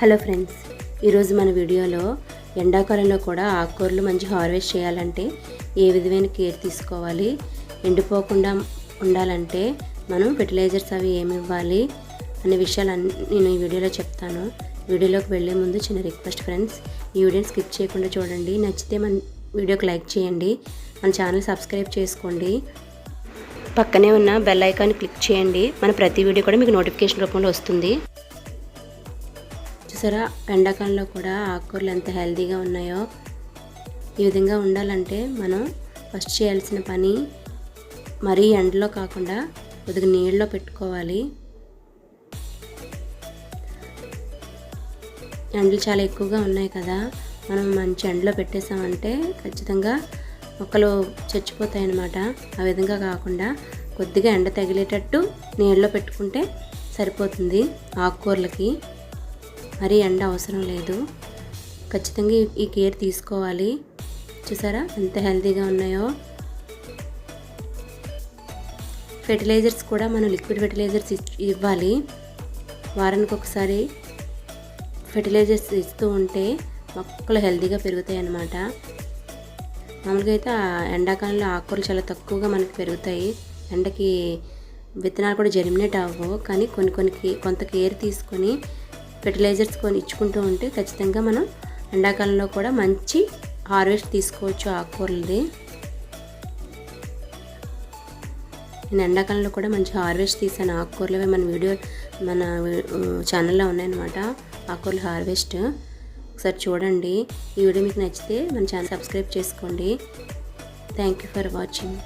Hello friends ఈరోజు మన వీడియోలో ఎండాకాలంలో కూడా ఆకుకూరలు మంచి హార్వెస్ట్ చేయాలంటే ఏ విధమైన కేర్ తీసుకోవాలి ఎండిపోకుండా ఉండాలంటే మనం ఫెర్టిలైజర్స్ అవి ఏమి ఇవ్వాలి అనే విషయాలు నేను ఈ వీడియోలో చెప్తాను. వీడియోలోకి వెళ్ళే ముందు చిన్న రిక్వెస్ట్ ఫ్రెండ్స్ ఈ వీడియోని స్కిప్ చేయకుండా చూడండి. నచ్చితే మన వీడియోకి లైక్ చేయండి మన ఛానల్ సబ్స్క్రైబ్ చేసుకోండి. పక్కనే ఉన్న బెల్ ఐకాన్ క్లిక్ చేయండి. మన ప్రతి వీడియో కూడా మీకు నోటిఫికేషన్ రూపంలో వస్తుంది. చూసారా? ఎండాకాలంలో కూడా ఆకుకూరలు ఎంత హెల్తీగా ఉన్నాయో ఈ విధంగా ఉండాలంటే మనం ఫస్ట్ చేయాల్సిన పని మరీ ఎండలో కాకుండా కొద్దిగా నీళ్ళలో పెట్టుకోవాలి. ఎండలు చాలా ఎక్కువగా ఉన్నాయి కదా మనం మంచి ఎండలో పెట్టేసామంటే ఖచ్చితంగా మొక్కలు చచ్చిపోతాయి అన్నమాట ఆ విధంగా కాకుండా కొద్దిగా ఎండ తగిలేటట్టు నీళ్ళలో పెట్టుకుంటే సరిపోతుంది ఆకుకూరలకి. మరీ ఎండ అవసరం లేదు. ఖచ్చితంగా ఈ కేర్ తీసుకోవాలి. చూసారా ఎంత హెల్తీగా ఉన్నాయో. ఫెర్టిలైజర్స్ కూడా మనం లిక్విడ్ ఫెర్టిలైజర్స్ ఇవ్వాలి. వారానికి ఒకసారి ఫెర్టిలైజర్స్ ఇస్తూ ఉంటే మొక్కలు హెల్తీగా పెరుగుతాయి అన్నమాట మామూలుగా అయితే ఎండాకాలంలో ఆకుకూరలు చాలా తక్కువగా మనకి పెరుగుతాయి. ఎండకి విత్తనాలు కూడా జర్మినేట్ అవ్వవు. కానీ కొన్ని కొన్ని కొంత కేర్ తీసుకొని ఫెర్టిలైజర్స్ కొని ఇచ్చుకుంటూ ఉంటే ఖచ్చితంగా మనం ఎండాకాలంలో కూడా మంచి హార్వెస్ట్ తీసుకోవచ్చు ఆకుకూరలది. నేను ఎండాకాలంలో కూడా మంచి హార్వెస్ట్ తీసాను. ఆకుకూరలు మన వీడియో మన ఛానల్లో ఉన్నాయన్నమాట. ఆకుకూరలు హార్వెస్ట్. ఒకసారి చూడండి. ఈ వీడియో మీకు నచ్చితే మన ఛానల్ సబ్స్క్రైబ్ చేసుకోండి. Thank you for watching.